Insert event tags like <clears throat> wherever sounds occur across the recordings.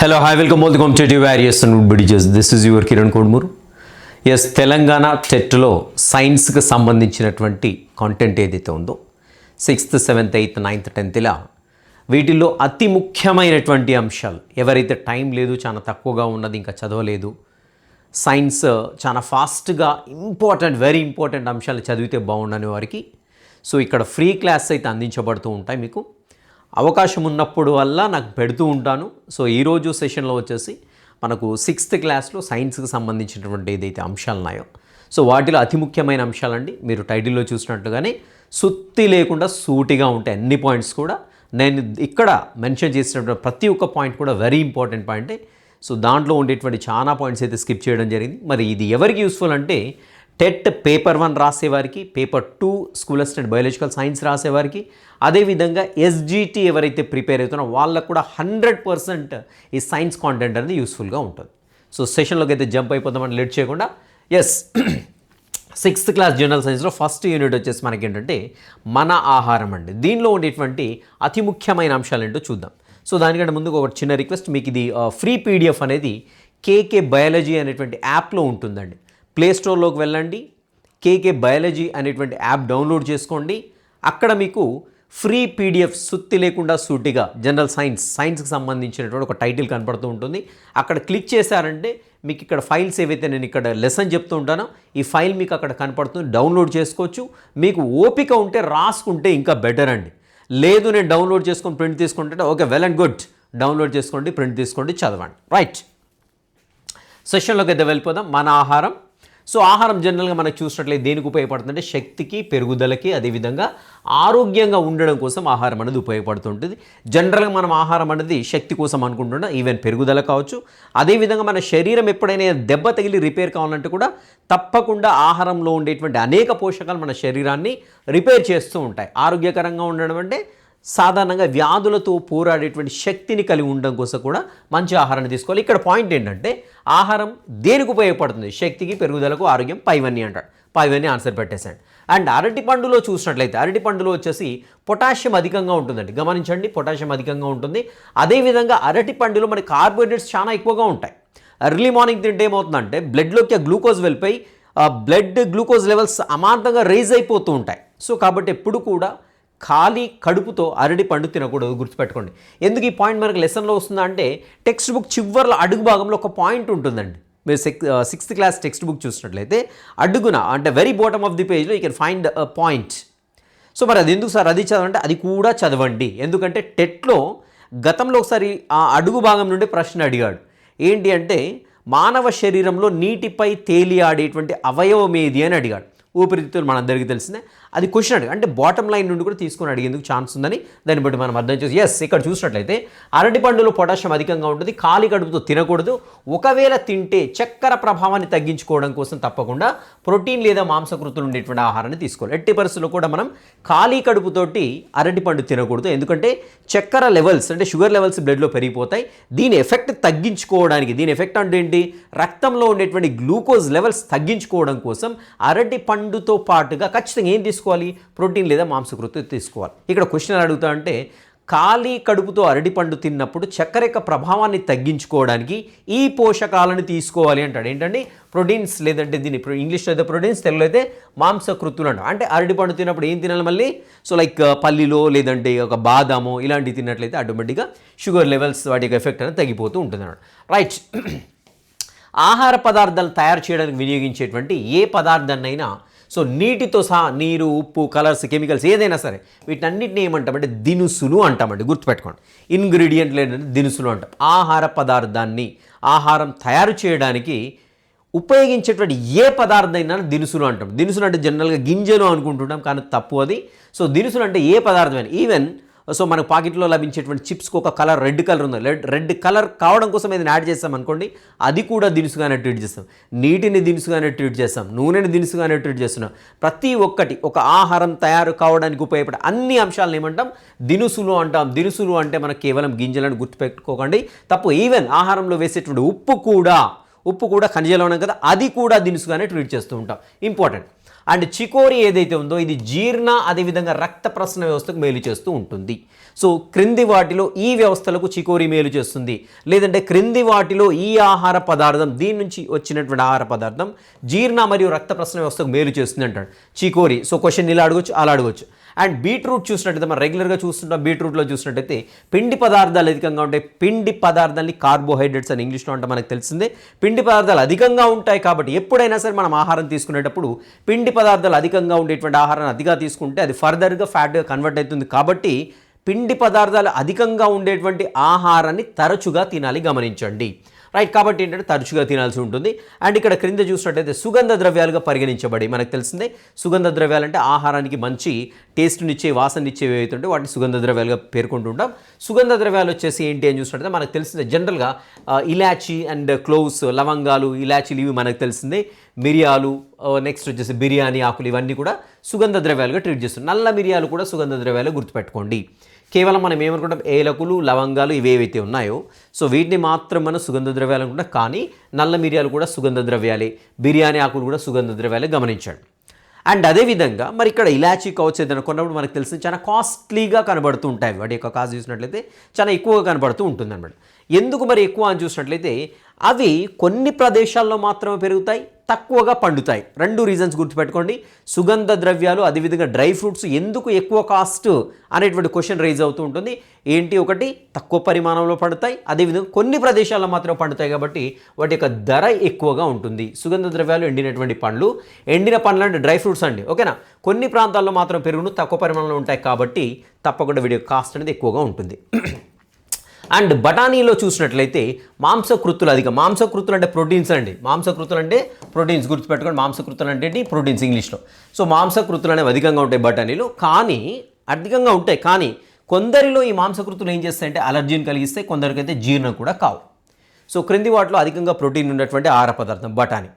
Hello hi welcome all the competitive various and బిడిజెస్ this is your Kiran Kodmuru yes Telangana టెట్లో సైన్స్కి సంబంధించినటువంటి content ఏదైతే ఉందో sixth seventh eighth ninth tenth ఇలా వీటిల్లో అతి ముఖ్యమైనటువంటి అంశాలు. ఎవరైతే టైం లేదు చాలా తక్కువగా ఉన్నది ఇంకా చదవలేదు సైన్స్ చాలా ఫాస్ట్గా ఇంపార్టెంట్ వెరీ ఇంపార్టెంట్ అంశాలు చదివితే బాగుండని వారికి. సో ఇక్కడ ఫ్రీ క్లాస్ అయితే అందించబడుతూ ఉంటాయి మీకు. అవకాశం ఉన్నప్పుడు వల్ల నాకు పెడుతూ ఉంటాను. సో ఈరోజు సెషన్లో వచ్చేసి మనకు సిక్స్త్ క్లాస్లో సైన్స్కి సంబంధించినటువంటి ఏదైతే అంశాలు ఉన్నాయో. సో వాటిలో అతి ముఖ్యమైన అంశాలండి. మీరు టైటిల్లో చూసినట్టుగానే సుత్తి లేకుండా సూటిగా ఉంటాయి అన్ని పాయింట్స్ కూడా. నేను ఇక్కడ మెన్షన్ చేసినటువంటి ప్రతి ఒక్క పాయింట్ కూడా వెరీ ఇంపార్టెంట్ పాయింటే సో దాంట్లో ఉండేటువంటి చాలా పాయింట్స్ అయితే స్కిప్ చేయడం జరిగింది. మరి ఇది ఎవరికి యూస్ఫుల్ అంటే TET paper one రాసేవారికి paper two school assistant biological science రాసేవారికి అదేవిధంగా ఎస్జిటి ఎవరైతే ప్రిపేర్ అవుతున్నారో వాళ్ళకు కూడా హండ్రెడ్ పర్సెంట్ ఈ సైన్స్ కాంటెంట్ అనేది యూస్ఫుల్గా ఉంటుంది. సో సెషన్లోకి అయితే జంప్ అయిపోతామని లేట్ చేయకుండా ఎస్ సిక్స్త్ క్లాస్ జనరల్ సైన్స్లో ఫస్ట్ యూనిట్ వచ్చేసి మనకి ఏంటంటే మన ఆహారం అండి. దీనిలో ఉండేటువంటి అతి ముఖ్యమైన అంశాలు ఏంటో చూద్దాం. సో దానికంటే ముందుకు ఒక చిన్న రిక్వెస్ట్ మీకు ఇది ఫ్రీ పీడిఎఫ్ అనేది కేకే బయాలజీ అనేటువంటి యాప్లో ఉంటుందండి. ప్లే స్టోర్లోకి వెళ్ళండి. కేకే బయాలజీ అనేటువంటి యాప్ డౌన్లోడ్ చేసుకోండి. అక్కడ మీకు ఫ్రీ పీడిఎఫ్ సుత్తి లేకుండా సూటిగా జనరల్ సైన్స్ సైన్స్కి సంబంధించినటువంటి ఒక టైటిల్ కనపడుతూ ఉంటుంది. అక్కడ క్లిక్ చేశారంటే మీకు ఇక్కడ ఫైల్స్ ఏవైతే నేను ఇక్కడ లెసన్ చెప్తూ ఉంటానో ఈ ఫైల్ మీకు అక్కడ కనపడుతుంది. డౌన్లోడ్ చేసుకోవచ్చు. మీకు ఓపిక ఉంటే రాసుకుంటే ఇంకా బెటర్ అండి. లేదు నేను డౌన్లోడ్ చేసుకొని ప్రింట్ తీసుకుంటే okay well and good. Download చేసుకోండి ప్రింట్ తీసుకోండి చదవండి. రైట్. సెషన్లోకి అయితే వెళ్ళిపోదాం. మన ఆహారం. సో ఆహారం జనరల్గా మనకు చూసినట్లయితే దేనికి ఉపయోగపడుతుందంటే శక్తికి పెరుగుదలకి అదేవిధంగా ఆరోగ్యంగా ఉండడం కోసం ఆహారం అనేది ఉపయోగపడుతుంటుంది. జనరల్గా మనం ఆహారం అనేది శక్తి కోసం అనుకుంటున్నాం ఈవెన్ పెరుగుదల కావచ్చు. అదేవిధంగా మన శరీరం ఎప్పుడైనా దెబ్బ తగిలి రిపేర్ కావాలంటే కూడా తప్పకుండా ఆహారంలో ఉండేటువంటి అనేక పోషకాలు మన శరీరాన్ని రిపేర్ చేస్తూ ఉంటాయి. ఆరోగ్యకరంగా ఉండడం అంటే సాధారణంగా వ్యాధులతో పోరాడేటువంటి శక్తిని కలిగి ఉండడం కోసం కూడా మంచి ఆహారాన్ని తీసుకోవాలి. ఇక్కడ పాయింట్ ఏంటంటే ఆహారం దేనికి ఉపయోగపడుతుంది? శక్తికి పెరుగుదలకు ఆరోగ్యం పైవన్నీ అంటాడు. పైవన్నీ ఆన్సర్ పెట్టేశాడు. అండ్ అరటి పండులో చూసినట్లయితే అరటి పండులో వచ్చేసి పొటాషియం అధికంగా ఉంటుందండి. గమనించండి పొటాషియం అధికంగా ఉంటుంది. అదేవిధంగా అరటి పండులో మనకి కార్బోహైడ్రేట్స్ చాలా ఎక్కువగా ఉంటాయి. ఎర్లీ మార్నింగ్ తింటే ఏమవుతుందంటే బ్లడ్లోకి ఆ గ్లూకోజ్ వెళ్ళిపోయి ఆ బ్లడ్ గ్లూకోజ్ లెవెల్స్ అమాంతంగా రైజ్ అయిపోతూ ఉంటాయి. సో కాబట్టి ఎప్పుడు కూడా ఖాళీ కడుపుతో అరటి పండు తినకూడదు గుర్తుపెట్టుకోండి. ఎందుకు ఈ పాయింట్ మనకు లెసన్లో వస్తుందా అంటే టెక్స్ట్ బుక్ చివర్లో అడుగు భాగంలో ఒక పాయింట్ ఉంటుందండి. మీరు six sixth class text book చూసినట్లయితే అడుగున అంటే వెరీ బాటమ్ ఆఫ్ ది పేజ్లో you can find a point so మరి అది ఎందుకు సార్? అది చదవంటే అది కూడా చదవండి. ఎందుకంటే టెట్లో గతంలో ఒకసారి ఆ అడుగు భాగం నుండి ప్రశ్న అడిగాడు. ఏంటి అంటే మానవ శరీరంలో నీటిపై తేలియాడేటువంటి అవయవం ఏది అని అడిగాడు. ఊపిరితిత్తులు మనందరికీ తెలిసిందే. అది క్వశ్చన్ అడిగి అంటే బాటమ్ లైన్ నుండి కూడా తీసుకొని అడిగేందుకు ఛాన్స్ ఉందని దాన్ని బట్టి మనం అర్థం చేసి ఎస్ ఇక్కడ చూసినట్లయితే అరటి పండులో పొటాషియం అధికంగా ఉంటుంది. ఖాళీ కడుపుతో తినకూడదు. ఒకవేళ తింటే చక్కెర ప్రభావాన్ని తగ్గించుకోవడం కోసం తప్పకుండా ప్రోటీన్ లేదా మాంసకృతులు ఉండేటువంటి ఆహారాన్ని తీసుకోవాలి. ఎట్టి పరిస్థితుల్లో కూడా మనం ఖాళీ కడుపుతోటి అరటి పండు తినకూడదు. ఎందుకంటే చక్కెర లెవెల్స్ అంటే షుగర్ లెవెల్స్ బ్లడ్లో పెరిగిపోతాయి. దీని ఎఫెక్ట్ తగ్గించుకోవడానికి దీని ఎఫెక్ట్ అంటే ఏంటి? రక్తంలో ఉండేటువంటి గ్లూకోజ్ లెవెల్స్ తగ్గించుకోవడం కోసం అరటి పండుతో పాటుగా ఖచ్చితంగా ఏం తీసుకోవాలి? ప్రోటీన్ లేదా మాంసకృతి తీసుకోవాలి. ఇక్కడ క్వశ్చన్ అడుగుతా అంటే ఖాళీ కడుపుతో అరటిపండు తిన్నప్పుడు చక్కెర యొక్క ప్రభావాన్ని తగ్గించుకోవడానికి ఈ పోషకాలను తీసుకోవాలి అంటాడు. ఏంటండి? ప్రోటీన్స్ లేదంటే దీన్ని ఇంగ్లీష్లో అయితే ప్రోటీన్స్ తెలుగులో అయితే మాంసకృతులు అంటారు. అంటే అరటిపండు తిన్నప్పుడు ఏం తినాలి మళ్ళీ? సో లైక్ పల్లిలో లేదంటే ఒక బాదాము ఇలాంటివి తిన్నట్లయితే ఆటోమేటిక్గా షుగర్ లెవెల్స్ వాటి యొక్క ఎఫెక్ట్ అనేది తగ్గిపోతూ ఉంటుంది అన్నమాట రైట్. <clears throat> ఆహార పదార్థాలు తయారు చేయడానికి వినియోగించేటువంటి ఏ పదార్థాన్నైనా సో నీటితో సహా నీరు ఉప్పు కలర్స్ కెమికల్స్ ఏదైనా సరే వీటన్నిటిని ఏమంటామంటే దినుసులు అంటామండి గుర్తుపెట్టుకోండి. ఇంగ్రీడియంట్లు ఏంటంటే దినుసులు అంటాం. ఆహార పదార్థాన్ని ఆహారం తయారు చేయడానికి ఉపయోగించేటువంటి ఏ పదార్థం అయినా దినుసులు అంటాం. దినుసులు అంటే జనరల్గా గింజలు అనుకుంటుంటాం కానీ తప్పు అది. సో దినుసులు అంటే ఏ పదార్థమైనా ఈవెన్ సో మనకు పాకెట్లో లభించేటువంటి చిప్స్కి ఒక కలర్ రెడ్ కలర్ ఉంది. రెడ్ రెడ్ కలర్ కావడం కోసం ఏదైనా యాడ్ చేస్తాం అనుకోండి అది కూడా దినుసుగానే ట్రీట్ చేస్తాం. నీటిని దినుసుగానే ట్రీట్ చేస్తాం. నూనెని దినుసుగానే ట్రీట్ చేస్తున్నాం. ప్రతి ఒక్కటి ఒక ఆహారం తయారు కావడానికి ఉపయోగపడే అన్ని అంశాలను ఏమంటాం? దినుసులు అంటాం. దినుసులు అంటే మనకు కేవలం గింజలను గుర్తుపెట్టుకోకండి. తప్పు ఈవెన్ ఆహారంలో వేసేటువంటి ఉప్పు కూడా ఉప్పు కూడా ఖనిజంలో ఉన్నాం కదా అది కూడా దినుసుగానే ట్రీట్ చేస్తూ ఉంటాం. ఇంపార్టెంట్. అండ్ చికోరి ఏదైతే ఉందో ఇది జీర్ణ అదేవిధంగా రక్త ప్రసరణ వ్యవస్థకు మేలు చేస్తూ ఉంటుంది. సో క్రింది వాటిలో ఈ వ్యవస్థలకు చికోరి మేలు చేస్తుంది. లేదంటే క్రింది వాటిలో ఈ ఆహార పదార్థం దీని నుంచి వచ్చినటువంటి ఆహార పదార్థం జీర్ణ మరియు రక్త ప్రసరణ వ్యవస్థకు మేలు చేస్తుంది అంటాడు చికోరి. సో క్వశ్చన్ ఇలా అడగొచ్చు అలా అడగొచ్చు. అండ్ బీట్రూట్ చూసినట్టయితే మనం రెగ్యులర్గా చూస్తుంటాం బీట్రూట్లో చూసినట్టయితే పిండి పదార్థాలు అధికంగా ఉంటాయి. పిండి పదార్థాలని కార్బోహైడ్రేట్స్ అని ఇంగ్లీష్లో అంటే మనకు తెలిసిందే. పిండి పదార్థాలు అధికంగా ఉంటాయి కాబట్టి ఎప్పుడైనా సరే మనం ఆహారం తీసుకునేటప్పుడు పిండి పదార్థాలు అధికంగా ఉండేటువంటి ఆహారాన్ని అతిగా తీసుకుంటే అది ఫర్దర్గా ఫ్యాట్గా కన్వర్ట్ అవుతుంది. కాబట్టి పిండి పదార్థాలు అధికంగా ఉండేటువంటి ఆహారాన్ని తరచుగా తినాలి గమనించండి. రైట్ కాబట్టి ఏంటంటే తరచుగా తినాల్సి ఉంటుంది. అండ్ ఇక్కడ క్రింద చూసినట్టయితే సుగంధ ద్రవ్యాలుగా పరిగణించబడి మనకు తెలిసిందే. సుగంధ ద్రవ్యాలు అంటే ఆహారానికి మంచి టేస్ట్నిచ్చే వాసననిచ్చేవి ఏవైతే వాటిని సుగంధ ద్రవ్యాలుగా పేర్కొంటుంటాం సుగంధ ద్రవ్యాలు వచ్చేసి ఏంటి అని చూసినట్టయితే మనకు తెలిసిందే జనరల్గా ఇలాచి ఇలాచీ అండ్ క్లోవ్స్ లవంగాలు ఇలాచీలు ఇవి మనకు తెలిసిందే. మిరియాలు నెక్స్ట్ వచ్చేసి బిర్యానీ ఆకులు ఇవన్నీ కూడా సుగంధ ద్రవ్యాలుగా ట్రీట్ చేస్తాం నల్ల మిరియాలు కూడా సుగంధ ద్రవ్యాలు గుర్తుపెట్టుకోండి. కేవలం మనం ఏమనుకుంటాం? ఏలకులు లవంగాలు ఇవేవైతే ఉన్నాయో సో వీటిని మాత్రం మనం సుగంధ ద్రవ్యాలు అనుకుంటాం. కానీ నల్ల మిరియాలు కూడా సుగంధ ద్రవ్యాలే. బిర్యానీ ఆకులు కూడా సుగంధ ద్రవ్యాలే గమనించండి. అండ్ అదేవిధంగా మరి ఇక్కడ ఇలాచీ కౌచ్ ఏదైనా కొన్నప్పుడు మనకు తెలిసింది చాలా కాస్ట్లీగా కనబడుతూ ఉంటాయి. వాటి యొక్క కాజ్ చూసినట్లయితే చాలా ఎక్కువగా కనబడుతూ ఉంటుందన్నమాట. ఎందుకు మరి ఎక్కువ అని చూసినట్లయితే అవి కొన్ని ప్రదేశాల్లో మాత్రమే పెరుగుతాయి తక్కువగా పండుతాయి. రెండు రీజన్స్ గుర్తుపెట్టుకోండి. సుగంధ ద్రవ్యాలు అదేవిధంగా డ్రై ఫ్రూట్స్ ఎందుకు ఎక్కువ కాస్ట్ అనేటువంటి క్వశ్చన్ రైజ్ అవుతూ ఉంటుంది. ఏంటి ఒకటి? తక్కువ పరిమాణంలో పండుతాయి. అదేవిధంగా కొన్ని ప్రదేశాల్లో మాత్రమే పండుతాయి కాబట్టి వాటి యొక్క ధర ఎక్కువగా ఉంటుంది. సుగంధ ద్రవ్యాలు ఎండినటువంటి పండ్లు. ఎండిన పండ్లు అంటే డ్రై ఫ్రూట్స్ అండి. ఓకేనా? కొన్ని ప్రాంతాల్లో మాత్రం పెరుగును తక్కువ పరిమాణంలో ఉంటాయి కాబట్టి తప్పకుండా వీటి కాస్ట్ అనేది ఎక్కువగా ఉంటుంది. అండ్ బఠానీలో చూసినట్లయితే మాంసకృతులు అధిక మాంసకృతులు అంటే ప్రోటీన్స్ అండి. మాంసకృతులు అంటే ప్రోటీన్స్ గుర్తుపెట్టుకోండి. మాంసకృతులు అంటే ప్రోటీన్స్ ఇంగ్లీష్లో. సో మాంసకృతులు అనేవి అధికంగా ఉంటాయి బఠానీలు. కానీ అధికంగా ఉంటాయి. కానీ కొందరిలో ఈ మాంసకృతులు ఏం చేస్తాయంటే అలర్జీని కలిగిస్తే కొందరికైతే జీర్ణం కూడా కావు. సో క్రింది వాటిలో అధికంగా ప్రోటీన్ ఉన్నటువంటి ఆహార పదార్థం బఠానీ.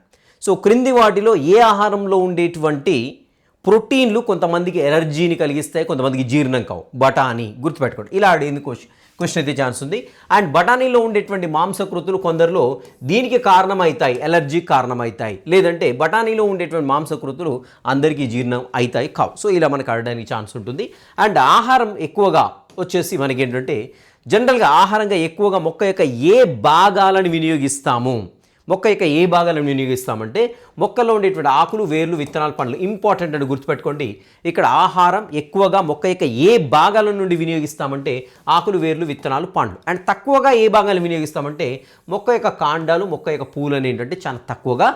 సో క్రింది వాటిలో ఏ ఆహారంలో ఉండేటువంటి ప్రోటీన్లు కొంతమందికి ఎనర్జీని కలిగిస్తాయి కొంతమందికి జీర్ణం కావు. బఠానీ గుర్తుపెట్టుకోండి. ఇలా అడిగింది క్వశ్చన్ క్వశ్చన్ అయితే ఛాన్స్ ఉంది. అండ్ బఠానీలో ఉండేటువంటి మాంసకృతులు కొందరిలో దీనికి కారణమవుతాయి ఎలర్జీ కారణమవుతాయి లేదంటే బఠానీలో ఉండేటువంటి మాంసకృతులు అందరికీ జీర్ణం అవుతాయి కావు. సో ఇలా మనకు అడగడానికి ఛాన్స్ ఉంటుంది. అండ్ ఆహారం ఎక్కువగా వచ్చేసి మనకి ఏంటంటే జనరల్గా ఆహారంగా ఎక్కువగా మొక్క యొక్క ఏ భాగాలను వినియోగిస్తాము? మొక్క యొక్క ఏ భాగాలను వినియోగిస్తామంటే మొక్కలో ఉండేటువంటి ఆకులు వేర్లు విత్తనాలు పండ్లు ఇంపార్టెంట్ అని గుర్తుపెట్టుకోండి. ఇక్కడ ఆహారం ఎక్కువగా మొక్క యొక్క ఏ భాగాల నుండి వినియోగిస్తామంటే ఆకులు వేర్లు విత్తనాలు పండ్లు. అండ్ తక్కువగా ఏ భాగాలు వినియోగిస్తామంటే మొక్క యొక్క కాండాలు మొక్క యొక్క పూలను ఏంటంటే చాలా తక్కువగా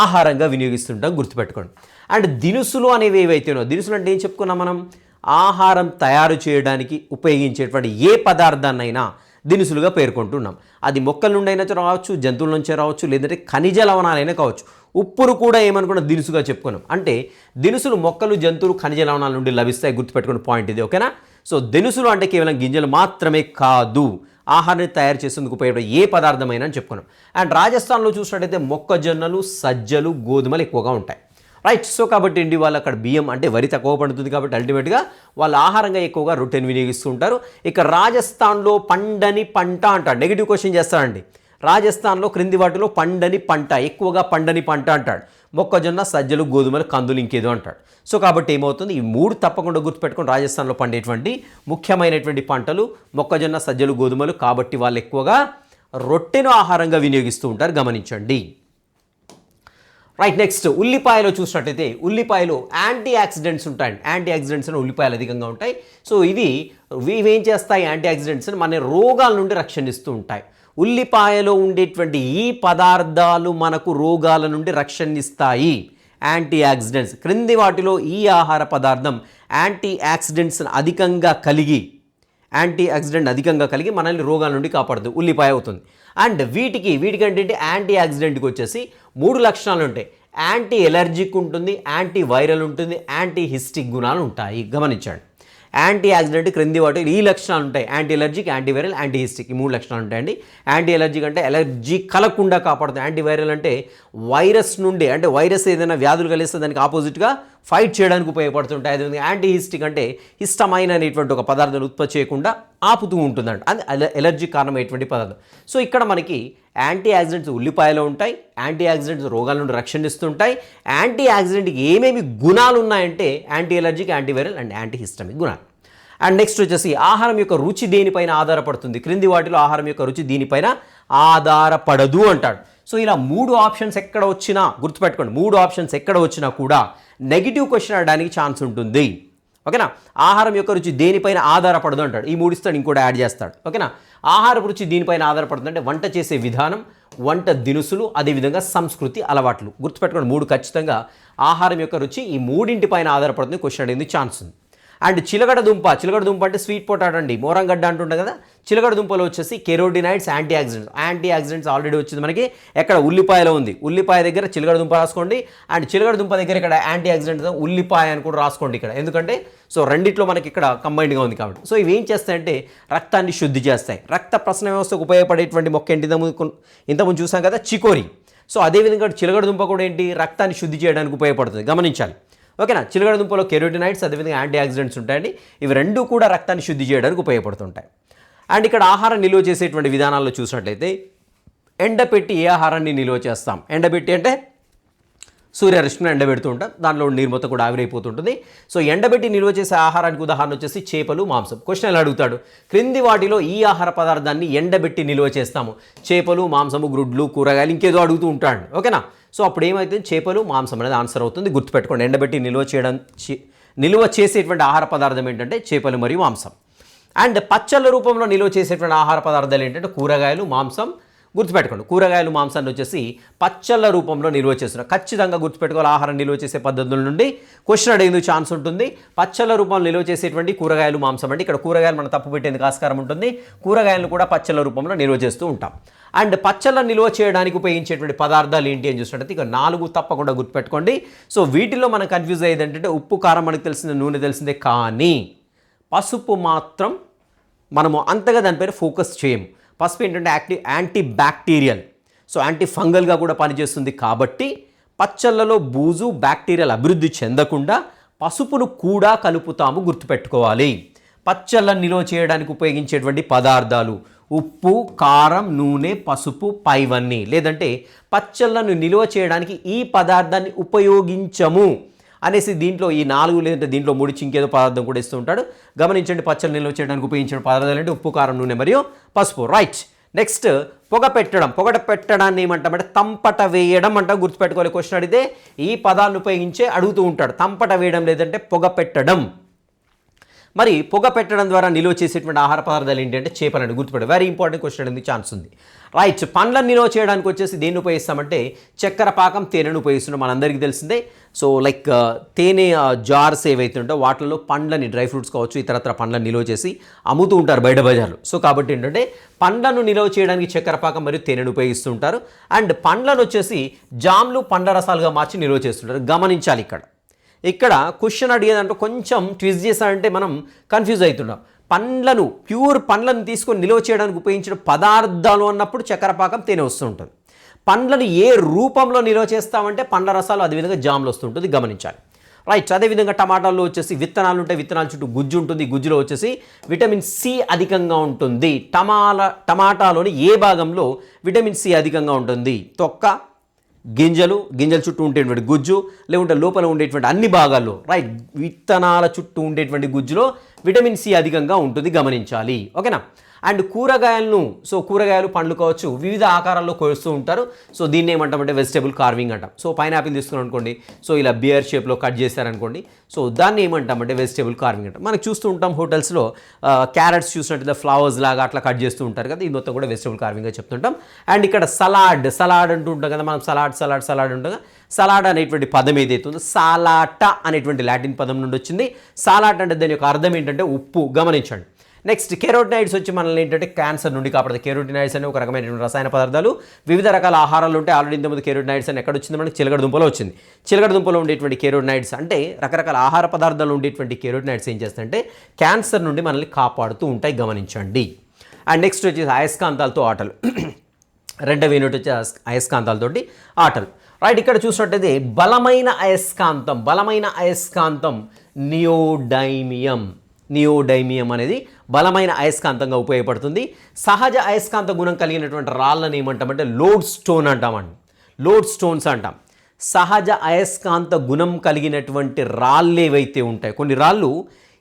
ఆహారంగా వినియోగిస్తుంటాం గుర్తుపెట్టుకోండి. అండ్ దినుసులు అనేవి ఏవైతేనో దినుసులు అంటే ఏం చెప్పుకున్నాం మనం? ఆహారం తయారు చేయడానికి ఉపయోగించేటువంటి ఏ పదార్థాన్నైనా దినుసులుగా పేర్కొంటున్నాం. అది మొక్కల నుండి అయినా రావచ్చు జంతువుల నుంచే రావచ్చు లేదంటే ఖనిజ లవణాలైనా కావచ్చు. ఉప్పును కూడా ఏమనుకున్నా దినుసుగా చెప్పుకున్నాం. అంటే దినుసులు మొక్కలు జంతువులు ఖనిజ లవణాల నుండి లభిస్తాయి గుర్తుపెట్టుకున్న పాయింట్ ఇది ఓకేనా? సో దినుసులు అంటే కేవలం గింజలు మాత్రమే కాదు. ఆహారాన్ని తయారు చేసేందుకు ఉపయోగపడే ఏ పదార్థమైనా అని చెప్పుకున్నాం. అండ్ రాజస్థాన్లో చూసినట్టయితే మొక్కజొన్నలు సజ్జలు గోధుమలు ఎక్కువగా ఉంటాయి. రైట్ సో కాబట్టి అండి వాళ్ళు అక్కడ బియ్యం అంటే వరి తక్కువ పండుతుంది కాబట్టి అల్టిమేట్గా వాళ్ళు ఆహారంగా ఎక్కువగా రొట్టెని వినియోగిస్తుంటారు. ఇక రాజస్థాన్లో పండని పంట అంటాడు నెగిటివ్ క్వశ్చన్ చేస్తాడండి రాజస్థాన్లో క్రింది వాటిలో పండని పంట ఎక్కువగా పండని పంట అంటాడు. మొక్కజొన్న సజ్జలు గోధుమలు కందులు ఇంకేదో అంటాడు. సో కాబట్టి ఏమవుతుంది? ఈ మూడు తప్పకుండా గుర్తుపెట్టుకుని రాజస్థాన్లో పండేటువంటి ముఖ్యమైనటువంటి పంటలు మొక్కజొన్న సజ్జలు గోధుమలు కాబట్టి వాళ్ళు ఎక్కువగా రొట్టెను ఆహారంగా వినియోగిస్తూ ఉంటారు. గమనించండి. రైట్ నెక్స్ట్ ఉల్లిపాయలో చూసినట్టయితే ఉల్లిపాయలో యాంటీ ఆక్సిడెంట్స్ ఉంటాయండి. యాంటీ ఆక్సిడెంట్స్ అని ఉల్లిపాయలు అధికంగా ఉంటాయి. సో ఇవి ఇవేం చేస్తాయి? యాంటీ ఆక్సిడెంట్స్ మన రోగాల నుండి రక్షణిస్తూ ఉంటాయి. ఉల్లిపాయలో ఉండేటువంటి ఈ పదార్థాలు మనకు రోగాల నుండి రక్షణిస్తాయి యాంటీ ఆక్సిడెంట్స్ క్రింది వాటిలో ఈ ఆహార పదార్థం యాంటీ ఆక్సిడెంట్స్ అధికంగా కలిగి యాంటీ ఆక్సిడెంట్ అధికంగా కలిగి మనల్ని రోగాల నుండి కాపాడుతుంది ఉల్లిపాయ అవుతుంది. అండ్ వీటికి వీటికంటే యాంటీ ఆక్సిడెంట్కి వచ్చేసి మూడు లక్షణాలు ఉంటాయి. యాంటీ ఎలర్జిక్ ఉంటుంది యాంటీ వైరల్ ఉంటుంది యాంటీ హిస్టిక్ గుణాలు ఉంటాయి. గమనించండి. యాంటీ ఆక్సిడెంట్ క్రింది వాటి ఈ లక్షణాలు ఉంటాయి. Anti allergic anti viral anti హిస్టిక్ ఈ మూడు లక్షణాలు ఉంటాయండి. యాంటీ ఎలర్జిక్ అంటే ఎలర్జీ కలగకుండా కాపాడుతుంది. యాంటీ వైరల్ అంటే వైరస్ నుండి అంటే వైరస్ ఏదైనా వ్యాధులు కలిగిస్తే దానికి ఆపోజిట్గా ఫైట్ చేయడానికి ఉపయోగపడుతుంటాయి. అదేవిధంగా యాంటీ హిస్టిక్ అంటే హిస్టమైన్ అనేటువంటి ఒక పదార్థాన్ని ఉత్పత్తి చేయకుండా ఆపుతూ ఉంటుందంట. అది ఎలర్జీ కారణమైనటువంటి పదార్థం. సో ఇక్కడ మనకి యాంటీ ఆక్సిడెంట్స్ ఉల్లిపాయలో ఉంటాయి యాంటీ ఆక్సిడెంట్స్ రోగాల నుండి రక్షణ ఇస్తుంటాయి యాంటీ ఆక్సిడెంట్కి ఏమేమి గుణాలు ఉన్నాయంటే anti allergic antiviral and anti హిస్టమిక్ గుణాలు. అండ్ నెక్స్ట్ వచ్చేసి ఆహారం యొక్క రుచి దేనిపైన ఆధారపడుతుంది? క్రింది వాటిలో ఆహారం యొక్క రుచి దీనిపైన ఆధారపడదు అంటాడు. సో ఇలా మూడు ఆప్షన్స్ ఎక్కడ వచ్చినా గుర్తుపెట్టుకోండి మూడు ఆప్షన్స్ ఎక్కడ వచ్చినా కూడా నెగిటివ్ క్వశ్చన్ అడడానికి ఛాన్స్ ఉంటుంది. ఓకేనా? ఆహారం యొక్క రుచి దేనిపైన ఆధారపడదు అంటాడు. ఈ మూడిస్తాడు ఇంకోటి యాడ్ చేస్తాడు. ఓకేనా? ఆహార రుచి దీనిపైన ఆధారపడుతుంది అంటే వంట చేసే విధానం వంట దినుసులు అదేవిధంగా సంస్కృతి అలవాట్లు. గుర్తుపెట్టుకోండి మూడు ఖచ్చితంగా ఆహారం యొక్క రుచి ఈ మూడింటిపైన ఆధారపడుతుంది క్వశ్చన్ అడిగింది ఛాన్స్ ఉంది. అండ్ చిలగడ దుంప చిలగడ దుంప అంటే స్వీట్ పొటాటో అండి. మోరంగడ్డ అంటుండే కదా చిలకడ దుంపలో వచ్చేసి carotenoids anti oxidants anti oxidants already వచ్చింది మనకి. ఎక్కడ ఉల్లిపాయలో ఉంది. ఉల్లిపాయ దగ్గర చిలకడ దుంప రాసుకోండి. అండ్ చిలకడ దుంప దగ్గర ఇక్కడ యాంటీ ఆక్సిడెంట్స్ ఉల్లిపాయ అని కూడా రాసుకోండి ఇక్కడ. ఎందుకంటే సో రెండిట్లో మనకి ఇక్కడ కంబైన్డ్గా ఉంది కాబట్టి. సో ఇవి ఏం చేస్తాయంటే రక్తాన్ని శుద్ధి చేస్తాయి. రక్త ప్రసరణ వ్యవస్థకు ఉపయోగపడేటువంటి మొక్క ఏంటి? ఇంతకుముందు చూసాం కదా చికోరి. సో అదేవిధంగా చిలకడ దుంప కూడా ఏంటి? రక్తాన్ని శుద్ధి చేయడానికి ఉపయోగపడుతుంది. గమనించాలి. ఓకేనా? చిలకడ దుంపలో కెరోటినైడ్స్ అదేవిధంగా యాంటీ ఆక్సిడెంట్స్ ఉంటాయండి. ఇవి రెండు కూడా రక్తాన్ని శుద్ధి చేయడానికి ఉపయోగపడుతుంటాయి. అండ్ ఇక్కడ ఆహారం నిల్వ చేసేటువంటి విధానాల్లో చూసినట్లయితే ఎండపెట్టి ఏ ఆహారాన్ని నిల్వ చేస్తాం? ఎండబెట్టి అంటే సూర్యరశ్మిని ఎండబెడుతూ ఉంటాం. దానిలో నీరు మొత్తం కూడా ఆవిరైపోతుంటుంది. సో ఎండబెట్టి నిల్వ చేసే ఆహారానికి ఉదాహరణ వచ్చేసి చేపలు మాంసం. క్వశ్చన్ ఎలా అడుగుతాడు? క్రింది వాటిలో ఈ ఆహార పదార్థాన్ని ఎండబెట్టి నిల్వ చేస్తాము. చేపలు మాంసము గ్రుడ్లు కూరగాయలు ఇంకేదో అడుగుతూ ఉంటాడు. ఓకేనా? సో అప్పుడు ఏమైతే చేపలు మాంసం అనేది ఆన్సర్ అవుతుంది. గుర్తుపెట్టుకోండి. ఎండబెట్టి నిల్వ చేయడం నిల్వ చేసేటువంటి ఆహార పదార్థం ఏంటంటే చేపలు మరియు మాంసం. అండ్ పచ్చళ్ళ రూపంలో నిల్వ చేసేటువంటి ఆహార పదార్థాలు ఏంటంటే కూరగాయలు మాంసం గుర్తుపెట్టుకోండి. కూరగాయలు మాంసాన్ని వచ్చేసి పచ్చళ్ళ రూపంలో నిల్వ చేస్తున్నారు. ఖచ్చితంగా గుర్తుపెట్టుకోవాలి. ఆహారం నిల్వ చేసే పద్ధతుల నుండి క్వశ్చన్ అడిగేందుకు ఛాన్స్ ఉంటుంది. పచ్చళ్ళ రూపంలో నిల్వ చేసేటువంటి కూరగాయలు మాంసం అంటే ఇక్కడ కూరగాయలు మనం తప్పు పెట్టేందుకు ఆస్కారం ఉంటుంది. కూరగాయలను కూడా పచ్చళ్ళ రూపంలో నిల్వ చేస్తూ ఉంటాం. అండ్ పచ్చళ్ళ నిల్వ చేయడానికి ఉపయోగించేటువంటి పదార్థాలు ఏంటి అని చూసినట్టయితే ఇక నాలుగు తప్పకుండా గుర్తుపెట్టుకోండి. సో వీటిలో మనం కన్ఫ్యూజ్ అయ్యేది ఏంటంటే ఉప్పు కారం మనకు తెలిసిందే నూనె తెలిసిందే కానీ పసుపు మాత్రం మనము అంతగా దానిపైన ఫోకస్ చేయము పసుపు ఏంటంటే active anti bacterial so anti ఫంగల్గా కూడా పనిచేస్తుంది కాబట్టి పచ్చళ్ళలో బూజు బ్యాక్టీరియల్ అభివృద్ధి చెందకుండా పసుపును కూడా కలుపుతాము గుర్తుపెట్టుకోవాలి. పచ్చళ్ళను నిల్వ చేయడానికి ఉపయోగించేటువంటి పదార్థాలు ఉప్పు కారం నూనె పసుపు పైవన్నీ. లేదంటే పచ్చళ్ళను నిల్వ చేయడానికి ఈ పదార్థాన్ని ఉపయోగించము. అనేసి దీంట్లో ఈ నాలుగు లేదంటే దీంట్లో ముడిచి ఇంకేదో పదార్థం కూడా ఇస్తూ ఉంటాడు. గమనించండి పచ్చళ్ళు నిల్వ చేయడానికి ఉపయోగించిన పదార్థాలు అంటే ఉప్పు కారం నూనె మరియు పసుపు. రైట్ నెక్స్ట్ పొగ పెట్టడం. పొగట పెట్టడాన్ని ఏమంటామంటే తంపట వేయడం అంటాం. గుర్తుపెట్టుకోవాలి క్వశ్చన్ అడిగితే. ఈ పదాన్ని ఉపయోగించే అడుగుతూ ఉంటాడు. తంపట వేయడం లేదంటే పొగ పెట్టడం. మరి పొగ పెట్టడం ద్వారా నిల్వ చేసేటువంటి ఆహార పదార్థాలు ఏంటంటే చేపలండి. గుర్తుపెట్టు వెరీ ఇంపార్టెంట్ క్వశ్చన్ అనేది ఛాన్స్ ఉంది. రైట్ పండ్లను నిల్వ చేయడానికి వచ్చేసి దేన్ని ఉపయోగిస్తామంటే చక్కెర పాకం తేనెను ఉపయోగిస్తున్నాం మనందరికీ తెలిసిందే. సో లైక్ uh, తేనె uh, జార్స్ ఏవైతే ఉంటాయో వాటిలో పండ్లని డ్రై ఫ్రూట్స్ కావచ్చు ఇతరత్ర పండ్లను నిల్వ చేసి అమ్ముతూ ఉంటారు బయట బజార్లో. సో కాబట్టి ఏంటంటే పండ్లను నిల్వ చేయడానికి చక్కెర పాకం మరియు తేనెను ఉపయోగిస్తుంటారు అండ్ పండ్లను వచ్చేసి జామ్లు పండ్ల రసాలుగా మార్చి నిల్వ చేస్తుంటారు. గమనించాలి ఇక్కడ. ఇక్కడ క్వశ్చన్ అడిగేదంటే కొంచెం ట్విస్ట్ చేశారంటే మనం కన్ఫ్యూజ్ అవుతున్నాం పండ్లను ప్యూర్ పండ్లను తీసుకొని నిల్వ చేయడానికి ఉపయోగించిన పదార్థాలు అన్నప్పుడు చక్కెర పాకం తేనె వస్తుంటుంది పండ్లను ఏ రూపంలో నిల్వ చేస్తామంటే పండ్ల రసాలు అదేవిధంగా జామ్లు వస్తుంటుంది గమనించాలి. రైట్ అదేవిధంగా టమాటాల్లో వచ్చేసి విత్తనాలు ఉంటాయి విత్తనాల చుట్టూ గుజ్జు ఉంటుంది గుజ్జులో వచ్చేసి విటమిన్ సి అధికంగా ఉంటుంది. టమాల టమాటాలోని ఏ భాగంలో విటమిన్ సి అధికంగా ఉంటుంది? తొక్క గింజలు గింజల చుట్టూ ఉండేటువంటి గుజ్జు లేకుంటే లోపల ఉండేటువంటి అన్ని భాగాల్లో రైట్ విత్తనాల చుట్టూ ఉండేటువంటి గుజ్జులో విటమిన్ సి అధికంగా ఉంటుంది గమనించాలి. ఓకేనా? అండ్ కూరగాయలను సో కూరగాయలు పండ్లు కావచ్చు వివిధ ఆకారాల్లో కోస్తూ ఉంటారు. సో దీన్ని ఏమంటామంటే వెజిటేబుల్ కార్వింగ్ అంటాం. సో పైనాపిల్ తీసుకున్నాం అనుకోండి సో ఇలా బియర్ షేప్లో కట్ చేశారనుకోండి సో దాన్ని ఏమంటామంటే వెజిటేబుల్ కార్వింగ్ అంటాం. మనకు చూస్తూ ఉంటాం హోటల్స్లో క్యారెట్స్ చూసినట్టు ఫ్లవర్స్ లాగా అట్లా కట్ చేస్తూ ఉంటారు కదా ఇది మొత్తం కూడా వెజిటేబుల్ కార్వింగ్గా చెప్తుంటాం. అండ్ ఇక్కడ సలాడ్ సలాడ్ అంటూ ఉంటాం కదా మనం సలాడ్ సలాడ్ సలాడ్ ఉంటుంది సలాడ్ అనేటువంటి పదం ఏదైతే ఉందో సాలాట అనేటువంటి లాటిన్ పదం నుండి వచ్చింది. సాలాట్ అంటే దాని యొక్క అర్థం ఏంటంటే ఉప్పు గమనించండి. నెక్స్ట్ కెరోటినైడ్స్ వచ్చి మనల్ని ఏంటంటే క్యాన్సర్ నుండి కాపాడదు కెరోటినైడ్స్ అనే ఒక రకమైనటువంటి రసాయన పదార్థాలు వివిధ రకాల ఆహారాలు ఉంటే ఆల్రెడీ ఇంతకుముందు కెరోటినైడ్స్ అని ఎక్కడ వచ్చింది మనకి? చిలకడ దుంపలో వచ్చింది. చిలకడ దుంపలో ఉండేటువంటి కెరోటినైడ్స్ అంటే రకరకాల ఆహార పదార్థాలు ఉండేటువంటి కెరోటినైడ్స్ ఏం చేస్తాయంటే క్యాన్సర్ నుండి మనల్ని కాపాడుతూ ఉంటాయి. గమనించండి. అండ్ నెక్స్ట్ వచ్చేసి అయస్కాంతాలతో ఆటలు. <clears throat> రెండవ యూనిట్ వచ్చే అయస్కాంతాలతోటి ఆటలు. రైట్ ఇక్కడ చూసినట్టయితే బలమైన అయస్కాంతం బలమైన అయస్కాంతం నియోడైమియం. నియోడైమియం అనేది బలమైన అయస్కాంతంగా ఉపయోగపడుతుంది. సహజ అయస్కాంత గుణం కలిగినటువంటి రాళ్ళని ఏమంటామంటే లోడ్ స్టోన్ అంటామండి లోడ్ స్టోన్స్ అంటాం. సహజ అయస్కాంత గుణం కలిగినటువంటి రాళ్ళు ఏవైతే ఉంటాయి కొన్ని రాళ్ళు